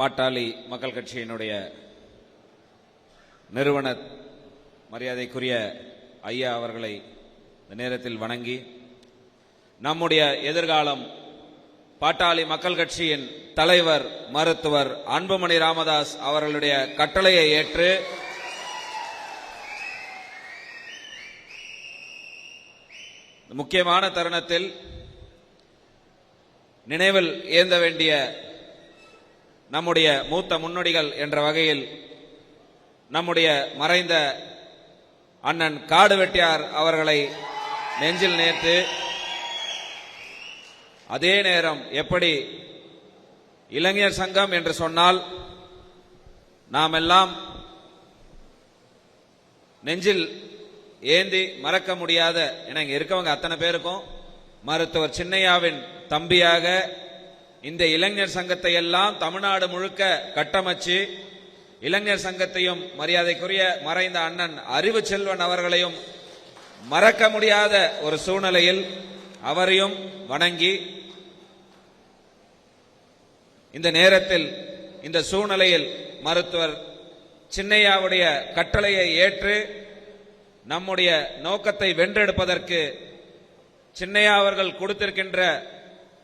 பாட்டாளி மக்கள் கட்சியினுடைய நிறுவன மரியாதைக்குரிய ஐயா அவர்களை இந்த நேரத்தில் வணங்கி நம்முடைய எதிர்காலம் பாட்டாளி மக்கள் கட்சியின் தலைவர் மருத்துவர் அன்புமணி ராமதாஸ் அவர்களுடைய கட்டளையை ஏற்று முக்கியமான தருணத்தில் நினைவில் ஏந்த வேண்டிய நம்முடைய மூத்த முன்னோடிகள் என்ற வகையில் நம்முடைய மறைந்த அண்ணன் காடு வெட்டியார் அவர்களை நெஞ்சில் நேர்த்து அதே நேரம் எப்படி இளைஞர் சங்கம் என்று சொன்னால் நாம் எல்லாம் நெஞ்சில் ஏந்தி மறக்க முடியாத என இங்க இருக்கவங்க அத்தனை பேருக்கும் மருத்துவர் சின்னையாவின் தம்பியாக இந்த இளைஞர் சங்கத்தை எல்லாம் தமிழ்நாடு முழுக்க கட்டமைச்சு இளைஞர் சங்கத்தையும் மரியாதைக்குரிய மறைந்த அண்ணன் அறிவு செல்வன் அவர்களையும் மறக்க முடியாத ஒரு சூழ்நிலையில் அவரையும் வணங்கி இந்த நேரத்தில் இந்த சூழ்நிலையில் மருத்துவர் சின்னையாவுடைய கட்டளையை ஏற்று நம்முடைய நோக்கத்தை வென்றெடுப்பதற்கு சின்னையா அவர்கள் கொடுத்திருக்கின்ற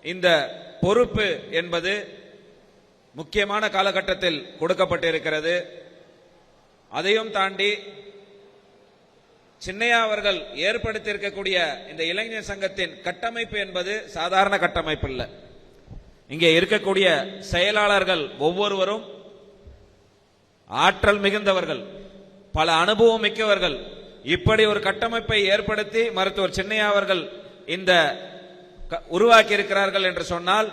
இந்த பொறுப்பு என்பது முக்கியமான காலகட்டத்தில் கொடுக்கப்பட்டிருக்கிறது. அதையும் தாண்டி சின்னையா அவர்கள் ஏற்படுத்தியிருக்கக்கூடிய இந்த இளைஞர் சங்கத்தின் கட்டமைப்பு என்பது சாதாரண கட்டமைப்பு இல்லை இங்கே இருக்கக்கூடிய செயலாளர்கள் ஒவ்வொருவரும் ஆற்றல் மிகுந்தவர்கள் பல அனுபவம் மிக்கவர்கள். இப்படி ஒரு கட்டமைப்பை ஏற்படுத்தி மருத்துவர் சின்னையா அவர்கள் இந்த உருவாக்கி இருக்கிறார்கள் என்று சொன்னால்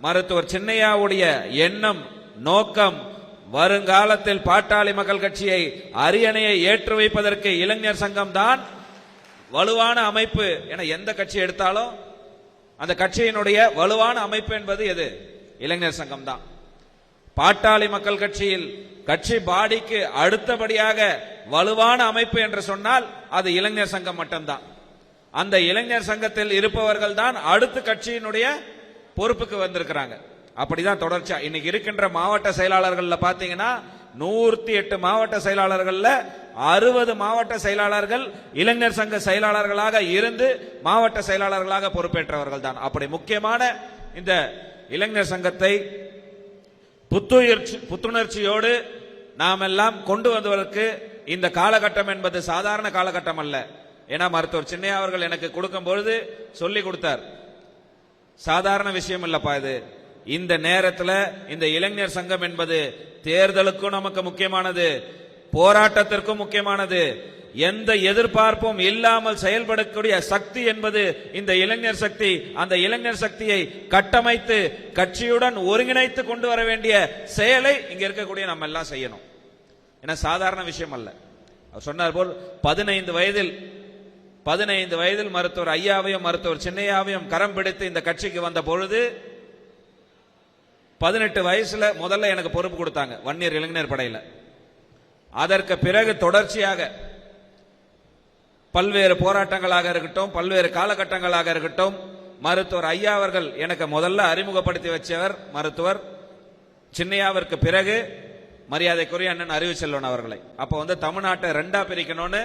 மருத்துவர் சின்னையாவுடைய எண்ணம் நோக்கம் வருங்காலத்தில் பாட்டாளி மக்கள் கட்சியை அரியணையை ஏற்று வைப்பதற்கு இளைஞர் சங்கம் தான் வலுவான அமைப்பு என எந்த கட்சி எடுத்தாலும் அந்த கட்சியினுடைய வலுவான அமைப்பு என்பது எது? இளைஞர் சங்கம் தான் பாட்டாளி மக்கள் கட்சியில் கட்சி பாடிக்கு அடுத்தபடியாக வலுவான அமைப்பு என்று சொன்னால் அது இளைஞர் சங்கம் மட்டும்தான். அந்த இளைஞர் சங்கத்தில் இருப்பவர்கள் தான் அடுத்த கட்சியினுடைய பொறுப்புக்கு வந்திருக்கிறாங்க. அப்படிதான் தொடர்ச்சியா. இன்னைக்கு இருக்கின்ற மாவட்ட செயலாளர்கள்ல பாத்தீங்கன்னா நூத்தி எட்டு மாவட்ட செயலாளர்கள்ல அறுபது மாவட்ட செயலாளர்கள் இளைஞர் சங்க செயலாளர்களாக இருந்து மாவட்ட செயலாளர்களாக பொறுப்பேற்றவர்கள் தான் அப்படி முக்கியமான இந்த இளைஞர் சங்கத்தை புத்துயிர்ச்சி புத்துணர்ச்சியோடு நாம் எல்லாம் கொண்டு வந்ததற்கு இந்த காலகட்டம் என்பது சாதாரண காலகட்டம் அல்ல. ஏன்னா மருத்துவர் சின்னையா அவர்கள் எனக்கு கொடுக்கும் பொழுது சொல்லி கொடுத்தார். சாதாரண விஷயம் இல்லப்பா இது. இந்த நேரத்தில் இந்த இளைஞர் சங்கம் என்பது தேர்தலுக்கும் நமக்கு முக்கியமானது போராட்டத்திற்கும் முக்கியமானது. எந்த எதிர்பார்ப்பும் இல்லாமல் செயல்படக்கூடிய சக்தி என்பது இந்த இளைஞர் சக்தி. அந்த இளைஞர் சக்தியை கட்டமைத்து கட்சியுடன் ஒருங்கிணைத்து கொண்டு வர வேண்டிய செயலை இங்க இருக்கக்கூடிய நம்ம எல்லாம் செய்யணும். ஏன்னா சாதாரண விஷயம் அல்ல. அவர் சொன்னார் போல் பதினைந்து வயதில் பதினைந்து வயதில் மருத்துவர் ஐயாவையும் மருத்துவர் சின்னையாவையும் கரம் பிடித்து இந்த கட்சிக்கு வந்த பொழுது பதினெட்டு வயசுல முதல்ல எனக்கு பொறுப்பு கொடுத்தாங்க வன்னியர் இளைஞர் படையில. அதற்கு பிறகு தொடர்ச்சியாக பல்வேறு போராட்டங்களாக இருக்கட்டும் பல்வேறு காலகட்டங்களாக இருக்கட்டும் மருத்துவர் ஐயா அவர்கள் எனக்கு முதல்ல அறிமுகப்படுத்தி வச்சவர் மருத்துவர் சின்னையாவிற்கு பிறகு மரியாதைக்குரிய அண்ணன் அறிவு செல்வன் அவர்களை. அப்ப வந்து தமிழ்நாட்டை ரெண்டா பிரிக்கணும்னு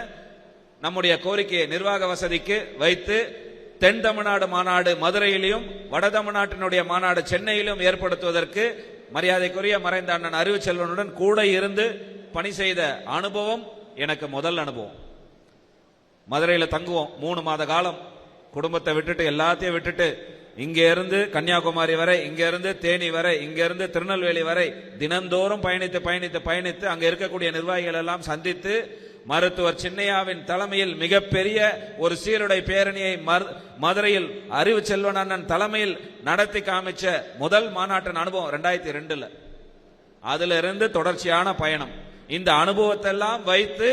நம்முடைய கோரிக்கையை நிர்வாக வசதிக்கு வைத்து தென் தமிழ்நாடு மாநாடு மதுரையிலும் வட தமிழ்நாட்டினுடைய மாநாடு சென்னையிலும் ஏற்படுத்துவதற்கு மரியாதைக்குரிய மறைந்த அண்ணன் அறிவு செல்வனுடன் கூட இருந்து பணி செய்த அனுபவம் எனக்கு முதல் அனுபவம். மதுரையில் தங்குவோம் மூணு மாத காலம். குடும்பத்தை விட்டுட்டு எல்லாத்தையும் விட்டுட்டு இங்கே இருந்து கன்னியாகுமரி வரை இங்கே இருந்து தேனி வரை இங்கே இருந்து திருநெல்வேலி வரை தினந்தோறும் பயணித்து பயணித்து பயணித்து அங்கே இருக்கக்கூடிய நிர்வாகிகள் எல்லாம் சந்தித்து மருத்துவர் சின்னையாவின் தலைமையில் மிகப்பெரிய ஒரு சீருடை பேரணியை மதுரையில் அறிவு செல்வன் அண்ணன் தலைமையில் நடத்தி காமிச்ச முதல் மாநாட்டின் அனுபவம் ரெண்டாயிரத்தி ரெண்டுல. அதுல இருந்து தொடர்ச்சியான பயணம். இந்த அனுபவத்தை எல்லாம் வைத்து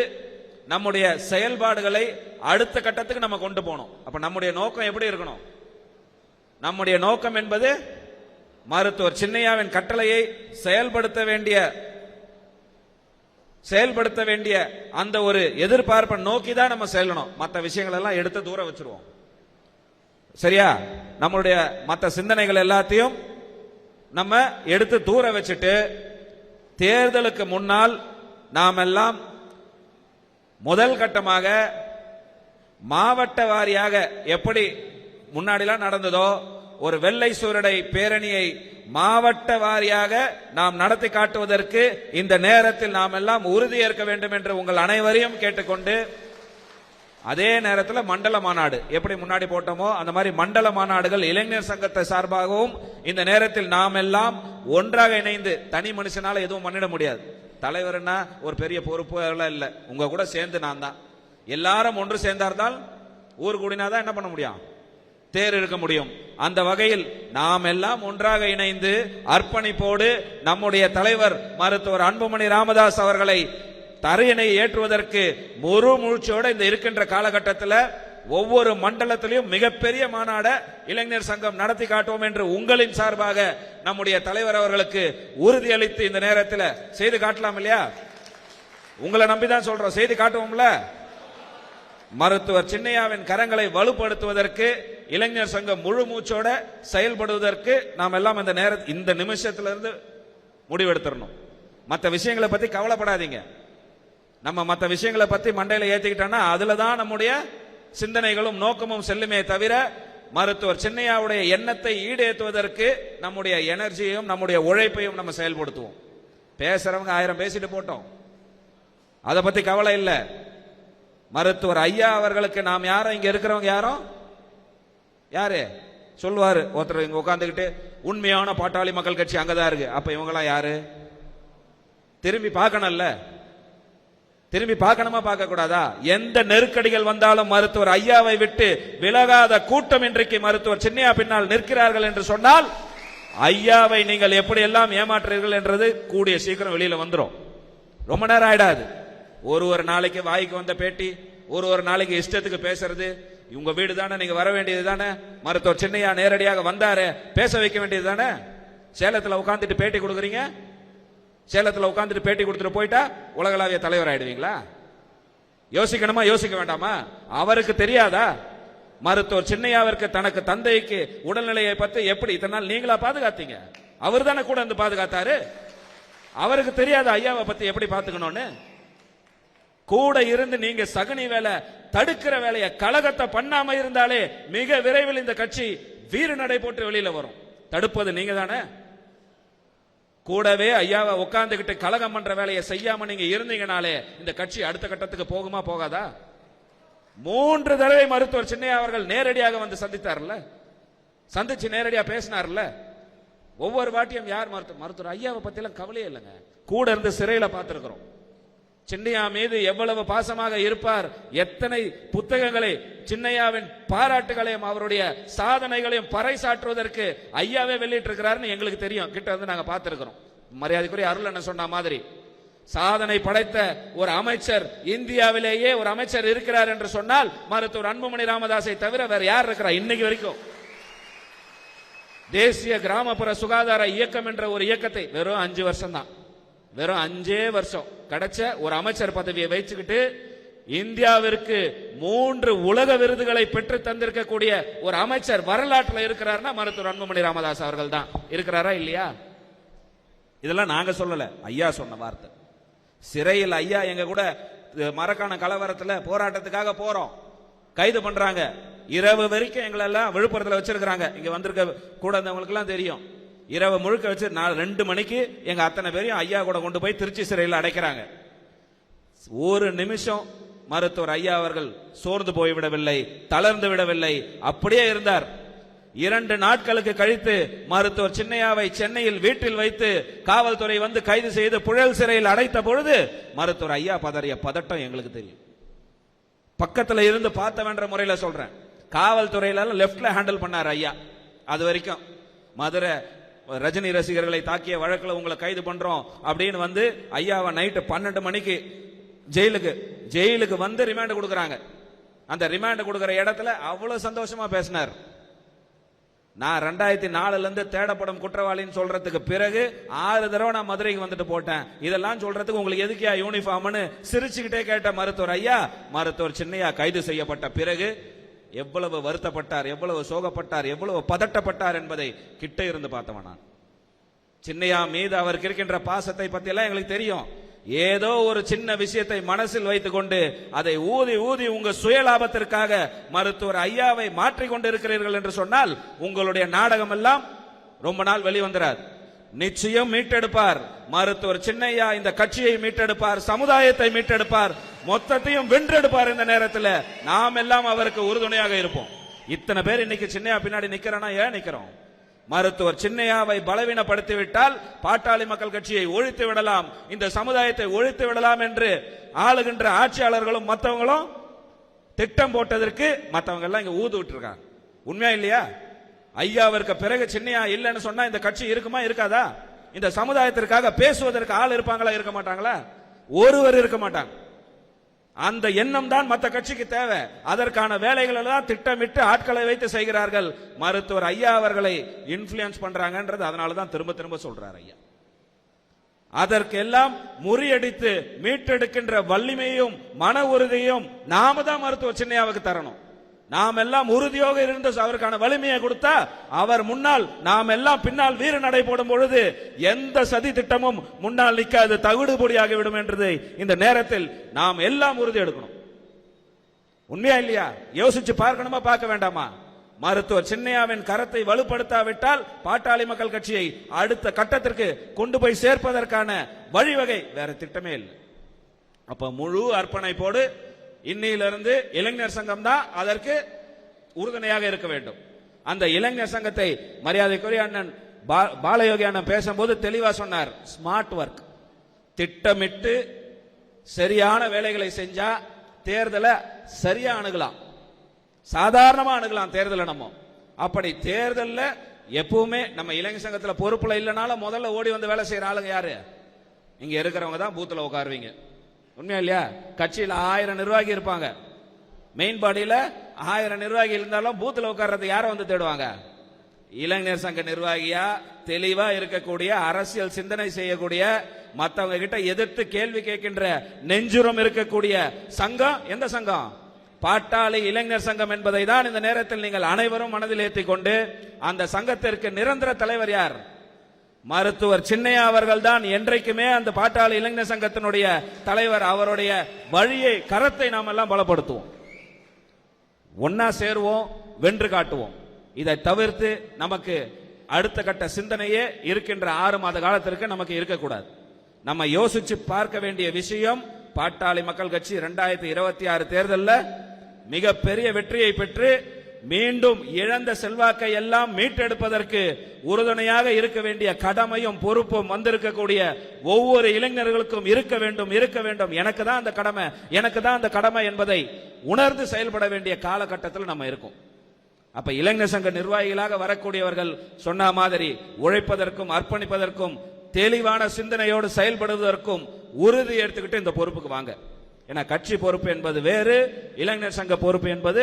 நம்முடைய செயல்பாடுகளை அடுத்த கட்டத்துக்கு நம்ம கொண்டு போகணும். அப்ப நம்முடைய நோக்கம் எப்படி இருக்கணும்? நம்முடைய நோக்கம் என்பது மருத்துவர் சின்னையாவின் கட்டளையை செயல்படுத்த வேண்டிய செயல்படுத்த வேண்டிய அந்த ஒரு எதிர்பார்ப்பை நோக்கி தான் நம்ம செல்லணும். மற்ற விஷயங்கள் எல்லாம் எடுத்து தூர வச்சிருவோம். சரியா? நம்மளுடைய மற்ற சிந்தனைகள் எல்லாத்தையும் நம்ம எடுத்து தூர வச்சுட்டு தேர்தலுக்கு முன்னால் நாம் எல்லாம் முதல் கட்டமாக மாவட்ட வாரியாக எப்படி முன்னாடிலாம் நடந்ததோ ஒரு வெள்ளை சூரடை பேரணியை மாவட்ட வாரியாக நாம் நடத்தி காட்டுவதற்கு இந்த நேரத்தில் நாம் எல்லாம் உறுதியேற்க வேண்டும் என்று உங்கள் அனைவரையும் கேட்டுக்கொண்டு அதே நேரத்தில் மண்டல மாநாடு. எப்படி முன்னாடி போட்டோமோ அந்த மாதிரி மண்டல மாநாடுகள் இளைஞர் சங்கத்தை சார்பாகவும் இந்த நேரத்தில் நாம் எல்லாம் ஒன்றாக இணைந்து தனி மனுஷனால எதுவும் பண்ணிட முடியாது. தலைவர்னா ஒரு பெரிய பொறுப்பு எல்லாம் இல்லை. உங்க கூட சேர்ந்து நான் தான். எல்லாரும் ஒன்று சேர்ந்தார்தால் ஊர் கூடினாதான் என்ன பண்ண முடியும்? தேர் இருக்க முடியும். அந்த வகையில் நாம் எல்லாம் ஒன்றாக இணைந்து அர்ப்பணிப்போடு நம்முடைய தலைவர் மருத்துவர் அன்புமணி ராமதாஸ் அவர்களை தரையினை ஏற்றுவதற்கு முழு மூழ்ச்சியோட இந்த இருக்கின்ற காலகட்டத்தில் ஒவ்வொரு மண்டலத்திலையும் மிகப்பெரிய மாநாட இளைஞர் சங்கம் நடத்தி காட்டுவோம் என்று உங்களின் சார்பாக நம்முடைய தலைவர் அவர்களுக்கு உறுதியளித்து இந்த நேரத்தில் செய்து காட்டலாம் இல்லையா? உங்களை நம்பிதான் சொல்றோம். செய்து காட்டுவோம்ல? மருத்துவர் சின்னையாவின் கரங்களை வலுப்படுத்துவதற்கு இளைஞர் சங்கம் முழு மூச்சோட செயல்படுவதற்கு நாம் எல்லாம் இந்த நேர இந்த நிமிஷத்துல இருந்து முடிவெடுத்துடணும். மற்ற விஷயங்களை பத்தி கவலைப்படாதீங்க. நம்ம மற்ற விஷயங்களை பத்தி மண்டையில ஏத்திக்கிட்டோம்னா அதுல தான் நம்முடைய சிந்தனைகளும் நோக்கமும் செல்லுமே தவிர மருத்துவர் சின்னையாவுடைய எண்ணத்தை ஈடேற்றுவதற்கு நம்முடைய எனர்ஜியையும் நம்முடைய உழைப்பையும் நம்ம செயல்படுத்துவோம். பேசுறவங்க ஆயிரம் பேசிட்டு போட்டோம். அதை பத்தி கவலை இல்லை. மருத்துவர் ஐயா அவர்களுக்கு நாம் யாரும் இங்க இருக்கிறவங்க யாரும் யாரு? சொல்லுவாரு ஒருத்தர் இங்க உட்காந்துக்கிட்டு உண்மையான பாட்டாளி மக்கள் கட்சி அங்கதான் இருக்கு. அப்ப இவங்கெல்லாம் யாரு? திரும்பி பார்க்கணும்ல? திரும்பி பார்க்கணுமா பார்க்க கூடாதா எந்த நெருக்கடிகள் வந்தாலும் மருத்துவர் ஐயாவை விட்டு விலகாத கூட்டம் இன்றைக்கு மருத்துவர் சின்னையா பின்னால் நிற்கிறார்கள் என்று சொன்னால் ஐயாவை நீங்கள் எப்படி எல்லாம் ஏமாற்றுறீர்கள் என்றது கூடிய சீக்கிரம் வெளியில வந்துடும் ரொம்ப நேரம் ஆயிடாது. ஒரு ஒரு நாளைக்கு வாய்க்கு வந்த பேட்டி ஒரு ஒரு நாளைக்கு இஷ்டத்துக்கு பேசுறது உங்க வீடு தானே நீங்க வர வேண்டியது தானே? மருத்துவர் சின்னையா நேரடியாக வந்தாரு. பேச வைக்க வேண்டியது தானே? சேலத்தில் உட்காந்துட்டு பேட்டி கொடுக்குறீங்க? சேலத்தில் உட்காந்துட்டு பேட்டி கொடுத்துட்டு போயிட்டா உலகளாவிய தலைவர் ஆயிடுவீங்களா? யோசிக்கணுமா? யோசிக்க வேண்டாமா? அவருக்கு தெரியாதா? மருத்துவர் சின்னையாவிற்கு தனக்கு தந்தைக்கு உடல்நிலையை பத்தி எப்படி இத்தனை நாள் நீங்களா பாதுகாத்தீங்க? அவர் தானே கூட வந்து பாதுகாத்தாரு. அவருக்கு தெரியாத ஐயாவை பத்தி எப்படி பாத்துக்கணும்னு? கூட இருந்து நீங்க சகுனி வேலை தடுக்கிற வேலையை கழகத்தை பண்ணாம இருந்தாலே மிக விரைவில் இந்த கட்சி வீறு நடை போட்டு வெளியில வரும். தடுப்பது நீங்க தானே? கூடவே ஐயாவை உட்கார்ந்துகிட்டு கலகம் பண்ற வேலையை செய்யாம நீங்க இருந்தீங்கனாலே இந்த கட்சி அடுத்த கட்டத்துக்கு போகுமா போகாதா? மூன்று தடவை மருத்துவர் சின்னையா அவர்கள் நேரடியாக வந்து சந்தித்தார்ல? சந்திச்சு நேரடியா பேசினார்ல? ஒவ்வொரு வாட்டியும் யார் மருத்துவ மருத்துவர்? ஐயாவை பத்தி எல்லாம் கவலையே இல்லைங்க. கூட இருந்து சிறையில பார்த்திருக்கிறோம். சின்னையா மீது எவ்வளவு பாசமாக இருப்பார் எத்தனை புத்தகங்களை சின்னையாவின் பாராட்டுகளையும் அவருடைய சாதனைகளையும் பறைசாற்றுவதற்கு ஐயாவே வெளியிட்டிருக்கிறாருன்னு எங்களுக்கு தெரியும். கிட்ட வந்து நாங்க பார்த்திருக்கிறோம். மரியாதைக்குரிய அருள் என்ன சொன்ன மாதிரி. சாதனை படைத்த ஒரு அமைச்சர் இந்தியாவிலேயே ஒரு அமைச்சர் இருக்கிறார் என்று சொன்னால் மருத்துவர் அன்புமணி ராமதாஸை தவிர வேற யார் இருக்கிறார் இன்னைக்கு வரைக்கும். தேசிய கிராமப்புற சுகாதார இயக்கம் என்ற ஒரு இயக்கத்தை வெறும் அஞ்சு வருஷம் தான் வெறும் அஞ்சே வருஷம். கிடைச்ச ஒரு அமைச்சர் பதவியை வைச்சுக்கிட்டு இந்தியாவிற்கு மூன்று உலக விருதுகளை பெற்று தந்திருக்கக்கூடிய ஒரு அமைச்சர் வரலாற்றில் இருக்கிறார்னா மருத்துவர் அன்புமணி ராமதாஸ் அவர்கள் தான் இருக்கிறாரா இல்லையா? இதெல்லாம் நாங்க சொல்லல. ஐயா சொன்ன வார்த்தை. சிறையில் ஐயா எங்க கூட இது மரக்கான கலவரத்துல போராட்டத்துக்காக போறோம். கைது பண்றாங்க. இரவு வரைக்கும் எங்களை எல்லாம் வச்சிருக்கிறாங்க. இங்க வந்திருக்க கூட இருந்தவங்களுக்கு எல்லாம் தெரியும். இரவு முழுக்க வச்சு நான் ரெண்டு மணிக்கு எங்கள் அத்தனை பேரையும் ஐயா கூட கொண்டு போய் திருச்சி சிறையில் அடைக்கிறாங்க. ஒரு நிமிஷம் மருத்துவர் ஐயா அவர்கள் சோர்ந்து போய்விடவில்லை தளர்ந்து விடவில்லை அப்படியே இருந்தார். இரண்டு நாட்களுக்கு கழித்து மருத்துவர் சின்னையாவை சென்னையில் வீட்டில் வைத்து காவல்துறை வந்து கைது செய்து புழல் சிறையில் அடைத்த பொழுது மருத்துவர் ஐயா பதறிய பதட்டம் எங்களுக்கு தெரியும். பக்கத்தில் இருந்து பார்த்தவன்ற முறையில் சொல்றேன். காவல்துறையில லெப்ட்ல ஹேண்டில் பண்ணார் ஐயா. அது வரைக்கும் மதுரை ரஜினி ரசிகர்களை தாக்கிய வழக்கில் உங்களை கைது பண்றோம் அப்படின்னு வந்து ஐயாவை நைட்டு பன்னெண்டு மணிக்கு ஜெயிலுக்கு ஜெயிலுக்கு வந்து ரிமாண்ட் கொடுக்குறாங்க. அந்த ரிமாண்ட் கொடுக்குற இடத்துல அவ்வளோ சந்தோஷமா பேசினார். நான் ரெண்டாயிரத்தி நாலுல இருந்து தேடப்படும் குற்றவாளின்னு சொல்றதுக்கு பிறகு ஆறு தடவை நான் மதுரைக்கு வந்துட்டு போட்டேன். இதெல்லாம் சொல்றதுக்கு உங்களுக்கு எதுக்கியா யூனிஃபார்ம்னு சிரிச்சுக்கிட்டே கேட்ட மருத்துவர் ஐயா மருத்துவர் சின்னையா கைது செய்யப்பட்ட பிறகு எவ்வளவு வருத்தப்பட்டார் எவ்வளவு சோகப்பட்டார் எவ்வளவு பதட்டப்பட்டார் என்பதை கிட்ட இருந்து பார்த்தவன் நான். சின்னையா மீது அவருக்கு இருக்கின்ற பாசத்தை பத்தி எல்லாம் எங்களுக்கு தெரியும். ஏதோ ஒரு சின்ன விஷயத்தை மனசில் வைத்துக் கொண்டு அதை ஊதி ஊதி உங்க சுயலாபத்திற்காக மருத்துவர் ஐயாவை மாற்றிக் கொண்டிருக்கிறீர்கள் என்று சொன்னால் உங்களுடைய நாடகம் எல்லாம் ரொம்ப நாள் வெளிவந்துறார் நிச்சயம் மீட்டெடுப்பார். மருத்துவர் சின்னையா இந்த கட்சியை மீட்டெடுப்பார் சமுதாயத்தை மீட்டெடுப்பார். மொத்தத்தையும் வென்றெடுப்பார் இந்த நேரத்தில். நாம் எல்லாம் அவருக்கு உறுதுணையாக இருப்போம். இத்தனை பேர் இன்னைக்கு சின்னையா பின்னாடி நிக்கிறோம்னா ஏன் நிக்கிறோம்? மருத்துவர் சின்னையாவை பலவீனப்படுத்தி விட்டால் பாட்டாளி மக்கள் கட்சியை ஒழித்து விடலாம். இந்த சமுதாயத்தை ஒழித்து விடலாம் என்று ஆளுகின்ற ஆட்சியாளர்களும் மற்றவங்களும் திட்டம் போட்டதற்கு மற்றவங்க எல்லாம் இங்க ஊது விட்டுருக்காங்க. உண்மையா இல்லையா? ஐயாவிற்கு பிறகு சின்னையா இல்லைன்னு சொன்னா இந்த கட்சி இருக்குமா இருக்காதா? இந்த சமுதாயத்திற்காக பேசுவதற்கு ஆள் இருப்பாங்களா இருக்க மாட்டாங்களா? ஒருவர் இருக்க மாட்டாங்க. அந்த எண்ணம் தான் மற்ற கட்சிக்கு தேவை. அதற்கான வேலைகள் எல்லாம் திட்டமிட்டு ஆட்களை வைத்து செய்கிறார்கள். மருத்துவர் ஐயா அவர்களை இன்ஃபுளுயன்ஸ் பண்றாங்கன்றது அதனால தான் திரும்ப திரும்ப சொல்றார் ஐயா. அதற்கெல்லாம் முறியடித்து மீட்டெடுக்கின்ற வலிமையும் மன உறுதியும் நாம தான் மருத்துவ சின்னையாவுக்கு தரணும். நாம் எல்லாம் உறுதியோக இருந்து அவருக்கான வலிமையை கொடுத்தா அவர் முன்னால் நாம் எல்லாம் பின்னால் வீர நடை போடும் பொழுது எந்த சதி திட்டமும் முன்னால் நிற்காது தவிடுபொடியாகி விடும் என்றது இந்த நேரத்தில் நாம் எல்லாம் உறுதி எடுக்கணும். உண்மையா இல்லையா? யோசிச்சு பார்க்கணுமா பார்க்க வேண்டாமா? மருத்துவர் சின்னையாவின் கரத்தை வலுப்படுத்தாவிட்டால் பாட்டாளி மக்கள் கட்சியை அடுத்த கட்டத்திற்கு கொண்டு போய் சேர்ப்பதற்கான வழிவகை வேற திட்டமே இல்லை. அப்ப முழு அர்ப்பணிப்போடு இன்னையிலிருந்து இளைஞர் சங்கம் தான் அதற்கு உறுதுணையாக இருக்க வேண்டும். அந்த இளைஞர் சங்கத்தை மரியாதைக்குரிய அண்ணன் பா- பாலயோகி அண்ணன் பேசும்போது தெளிவா சொன்னார் ஸ்மார்ட் ஒர்க் திட்டமிட்டு சரியான வேலைகளை செஞ்சா தேர்தலை சரியா அணுகலாம். சாதாரணமா அணுகலாம் தேர்தலை நம்ம. அப்படி தேர்தலில் எப்பவுமே நம்ம இளைஞர் சங்கத்தில் பொறுப்புல இல்லைனாலும் முதல்ல ஓடி வந்து வேலை செய்யற ஆளுங்க யாரு? இங்க இருக்கிறவங்க தான் பூத்துல உட்காருவீங்க. உண்மையா இல்லையா? கட்சியில் ஆயிரம் நிர்வாகி இருப்பாங்க. மெயின் பாடியில் ஆயிரம் நிர்வாகி இருந்தாலும் பூத்தில் உட்கார்றது யாரை வந்து தேடுவாங்க? இளைஞர் சங்க நிர்வாகியா? தெளிவா இருக்கக்கூடிய அரசியல் சிந்தனை செய்யக்கூடிய மற்றவங்க கிட்ட எதிர்த்து கேள்வி கேட்கின்ற நெஞ்சுரம் இருக்கக்கூடிய சங்கம் எந்த சங்கம்? பாட்டாளி இளைஞர் சங்கம் என்பதை தான் இந்த நேரத்தில் நீங்கள் அனைவரும் மனதில் ஏற்றிக்கொண்டு அந்த சங்கத்திற்கு நிரந்தர தலைவர் யார்? மருத்துவர் சின்னையா அவர்கள் தான் என்றைக்குமே அந்த பாட்டாளி இளைஞர் சங்கத்தினுடைய தலைவர். அவருடைய வழியை கரத்தை நாம் எல்லாம் பலப்படுத்துவோம். ஒன்னா சேருவோம் வென்று காட்டுவோம். இதை தவிர்த்து நமக்கு அடுத்த கட்ட சிந்தனையே இருக்கின்ற ஆறு மாத காலத்திற்கு நமக்கு இருக்கக்கூடாது. நம்ம யோசிச்சு பார்க்க வேண்டிய விஷயம் பாட்டாளி மக்கள் கட்சி இரண்டாயிரத்தி இருபத்தி ஆறு தேர்தலில் மிகப்பெரிய வெற்றியை பெற்று மீண்டும் இழந்த செல்வாக்கை எல்லாம் மீட்டெடுப்பதற்கு உறுதுணையாக இருக்க வேண்டிய கடமையும் பொறுப்பும் வந்திருக்கக்கூடிய ஒவ்வொரு இளைஞர்களுக்கும் இருக்க வேண்டும் இருக்க வேண்டும். எனக்கு தான் அந்த கடமை எனக்கு தான் அந்த கடமை என்பதை உணர்ந்து செயல்பட வேண்டிய காலகட்டத்தில் நம்ம இருக்கோம். அப்ப இளைஞர் சங்க நிர்வாகிகளாக வரக்கூடியவர்கள் சொன்ன மாதிரி உழைப்பதற்கும் அர்ப்பணிப்பதற்கும் தெளிவான சிந்தனையோடு செயல்படுவதற்கும் உறுதி எடுத்துக்கிட்டு இந்த பொறுப்புக்கு வாங்க. ஏன்னா கட்சி பொறுப்பு என்பது வேறு இளைஞர் சங்க பொறுப்பு என்பது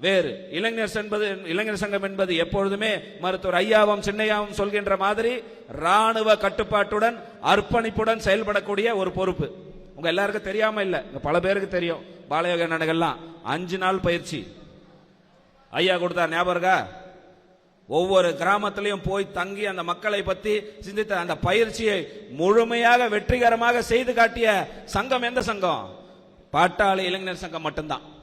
வேறு. இளைஞர் என்பது இளைஞர் சங்கம் என்பது எப்பொழுதுமே மருத்துவர் ஐயாவும் சின்னையாவும் சொல்கின்ற மாதிரி ராணுவ கட்டுப்பாட்டுடன் அர்ப்பணிப்புடன் செயல்படக்கூடிய ஒரு பொறுப்பு. உங்க எல்லாருக்கும் தெரியாம இல்ல. பல பேருக்கு தெரியும். பாலயோக நடைகள்லாம் அஞ்சு நாள் பயிற்சி. ஐயா கொடுத்தார் ஞாபகம் ஒவ்வொரு கிராமத்திலையும் போய் தங்கி அந்த மக்களை பத்தி சிந்தித்த அந்த பயிற்சியை முழுமையாக வெற்றிகரமாக செய்து காட்டிய சங்கம் எந்த சங்கம்? பாட்டாளி இளைஞர் சங்கம் மட்டும்தான்.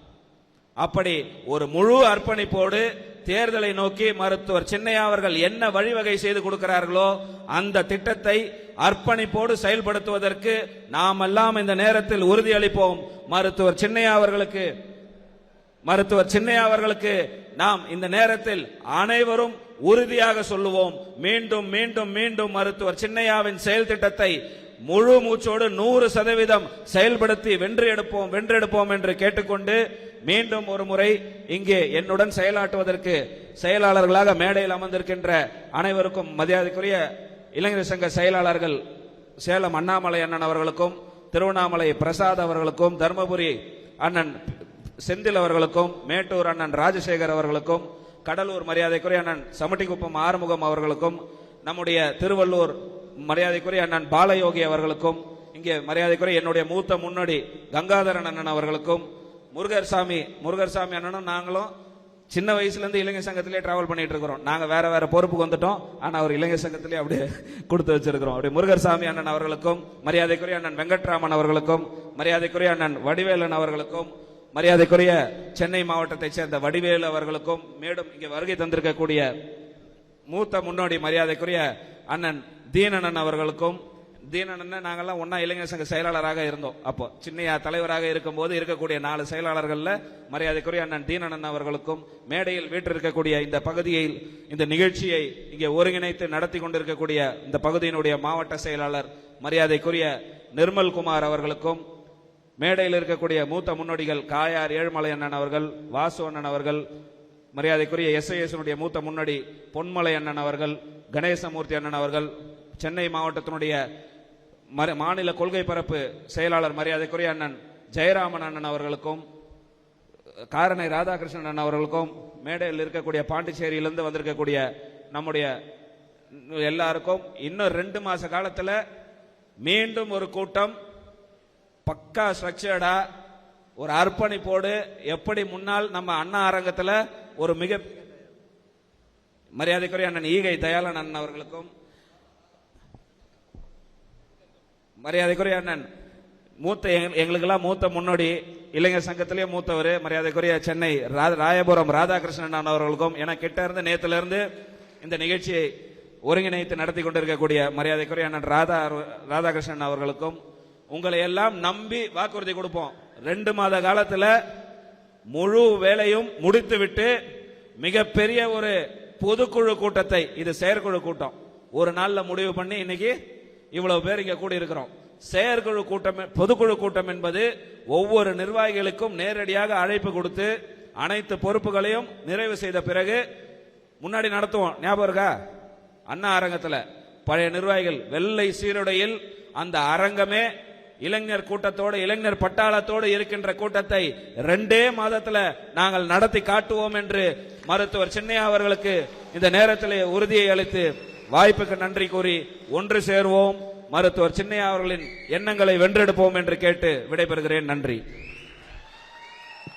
அப்படி ஒரு முழு அர்ப்பணிப்போடு தேர்தலை நோக்கி மருத்துவர் சின்னையா அவர்கள் என்ன வழிவகை செய்து கொடுக்கிறார்களோ அந்த திட்டத்தை அர்ப்பணிப்போடு செயல்படுத்துவதற்கு நாம் எல்லாம் இந்த நேரத்தில் உறுதியளிப்போம். மருத்துவர் சின்னையா அவர்களுக்கு மருத்துவர் சின்னையா அவர்களுக்கு நாம் இந்த நேரத்தில் அனைவரும் உறுதியாக சொல்லுவோம். மீண்டும் மீண்டும் மீண்டும் மருத்துவர் சின்னையாவின் செயல் திட்டத்தை முழு மூச்சோடு நூறு சதவீதம் செயல்படுத்தி வென்று எடுப்போம் வென்றெடுப்போம் என்று கேட்டுக்கொண்டு மீண்டும் ஒரு முறை இங்கே என்னுடன் செயலாற்றுவதற்கு செயலாளர்களாக மேடையில் அமர்ந்திருக்கின்ற அனைவருக்கும் மரியாதைக்குரிய இளைஞர் சங்க செயலாளர்கள் சேலம் அண்ணாமலை அண்ணன் அவர்களுக்கும் திருவண்ணாமலை பிரசாத் அவர்களுக்கும் தர்மபுரி அண்ணன் செந்தில் அவர்களுக்கும் மேட்டூர் அண்ணன் ராஜசேகர் அவர்களுக்கும் கடலூர் மரியாதைக்குரிய அண்ணன் சமட்டிக்குப்பம் ஆறுமுகம் அவர்களுக்கும் நம்முடைய திருவள்ளூர் மரியாதைக்குரிய அண்ணன் பாலயோகி அவர்களுக்கும் இங்கே மரியாதைக்குரிய என்னுடைய மூத்த முன்னோடி கங்காதரன் அண்ணன் அவர்களுக்கும் முருகர் சாமி முருகர் சாமி அண்ணனும் நாங்களும் சின்ன வயசுலேருந்து இளைஞர் சங்கத்திலே ட்ராவல் பண்ணிட்டு இருக்கிறோம் நாங்கள் வேற வேற பொறுப்புக்கு வந்துட்டோம். ஆனால் அவர் இளைஞர் சங்கத்திலே அப்படியே கொடுத்து வச்சிருக்கிறோம். முருகர் முருகர்சாமி அண்ணன் அவர்களுக்கும் மரியாதைக்குரிய அண்ணன் வெங்கட்ராமன் அவர்களுக்கும் மரியாதைக்குரிய அண்ணன் வடிவேலன் அவர்களுக்கும் மரியாதைக்குரிய சென்னை மாவட்டத்தைச் சேர்ந்த வடிவேலு அவர்களுக்கும் மேலும் இங்கே வருகை தந்திருக்கக்கூடிய மூத்த முன்னோடி மரியாதைக்குரிய அண்ணன் தீனண்ணன் அவர்களுக்கும் தீனண்ணன் நாங்கள்லாம் ஒன்னா இளைஞர் சங்க செயலாளராக இருந்தோம். அப்போ சின்னையா தலைவராக இருக்கும்போது இருக்கக்கூடிய நாலு செயலாளர்களில் மரியாதைக்குரிய அண்ணன் தீனண்ணன் அவர்களுக்கும் மேடையில் வீற்றிருக்கக்கூடிய இந்த பகுதியில் இந்த நிகழ்ச்சியை இங்கே ஒருங்கிணைத்து நடத்தி கொண்டிருக்கக்கூடிய இந்த பகுதியினுடைய மாவட்ட செயலாளர் மரியாதைக்குரிய நிர்மல் குமார் அவர்களுக்கும் மேடையில் இருக்கக்கூடிய மூத்த முன்னோடிகள் காயார் ஏழுமலை அண்ணன் அவர்கள் வாசு அண்ணன் அவர்கள் மரியாதைக்குரிய எஸ்ஐஎஸ்னுடைய மூத்த முன்னோடி பொன்மலை அண்ணன் அவர்கள் கணேசமூர்த்தி அண்ணன் அவர்கள் சென்னை மாவட்டத்தினுடைய மாநில கொள்கை பரப்பு செயலாளர் மரியாதைக்குரிய அண்ணன் ஜெயராமன் அண்ணன் அவர்களுக்கும் காரணை ராதாகிருஷ்ணன் அண்ணன் அவர்களுக்கும் மேடையில் இருக்கக்கூடிய பாண்டிச்சேரியிலிருந்து வந்திருக்கக்கூடிய நம்முடைய எல்லாருக்கும் இன்னும் ரெண்டு மாச காலத்தில் மீண்டும் ஒரு கூட்டம் பக்கா ஸ்ட்ரக்சர்டா ஒரு அர்ப்பணிப்போடு எப்படி முன்னால் நம்ம அண்ணா அரங்கத்தில் ஒரு மிக மரியாதைக்குரிய அண்ணன் ஈகை தயாளன் அண்ணன் அவர்களுக்கும் மரியாதைக்குரிய அண்ணன் மூத்த எங்களுக்கெல்லாம் மூத்த முன்னோடி இளைஞர் சங்கத்திலேயே மூத்தவர் மரியாதைக்குரிய சென்னை ரா- ராயபுரம் ராதாகிருஷ்ணன் அவர்களுக்கும் என கிட்ட இருந்து நேத்துல இருந்து இந்த நிகழ்ச்சியை ஒருங்கிணைத்து நடத்தி கொண்டிருக்கக்கூடிய மரியாதைக்குரிய அண்ணன் ராதா ராதாகிருஷ்ணன் அவர்களுக்கும் உங்களை எல்லாம் நம்பி வாக்குறுதி கொடுப்போம். ரெண்டு மாத காலத்துல முழு வேலையும் முடித்துவிட்டு மிகப்பெரிய ஒரு பொதுக்குழு கூட்டத்தை இது செயற்குழு கூட்டம். ஒரு நாளில் முடிவு பண்ணி இன்னைக்கு இவ்வளவு பேர் இங்க கூடி இருக்கிறோம் செயற்குழு கூட்டம் பொதுக்குழு கூட்டம் என்பது ஒவ்வொரு நிர்வாகிகளுக்கும் நேரடியாக அழைப்பு கொடுத்து அனைத்து பொறுப்புகளையும் நிறைவு செய்த பிறகு முன்னாடி நடத்துவோம். ஞாபகம் இருக்கா? அண்ணா அரங்கத்தில். பழைய நிர்வாகிகள் வெள்ளை சீருடையில் அந்த அரங்கமே இளைஞர் கூட்டத்தோடு இளைஞர் பட்டாளத்தோடு இருக்கின்ற கூட்டத்தை ரெண்டே மாதத்தில் நாங்கள் நடத்தி காட்டுவோம் என்று மருத்துவர் சின்னையா அவர்களுக்கு இந்த நேரத்தில் உறுதியை அளித்து வாய்ப்புக்கு நன்றி கூறி ஒன்று சேர்வோம். மருத்துவர் சின்னையா அவர்களின் எண்ணங்களை வென்றெடுப்போம் என்று கேட்டு விடைபெறுகிறேன். நன்றி.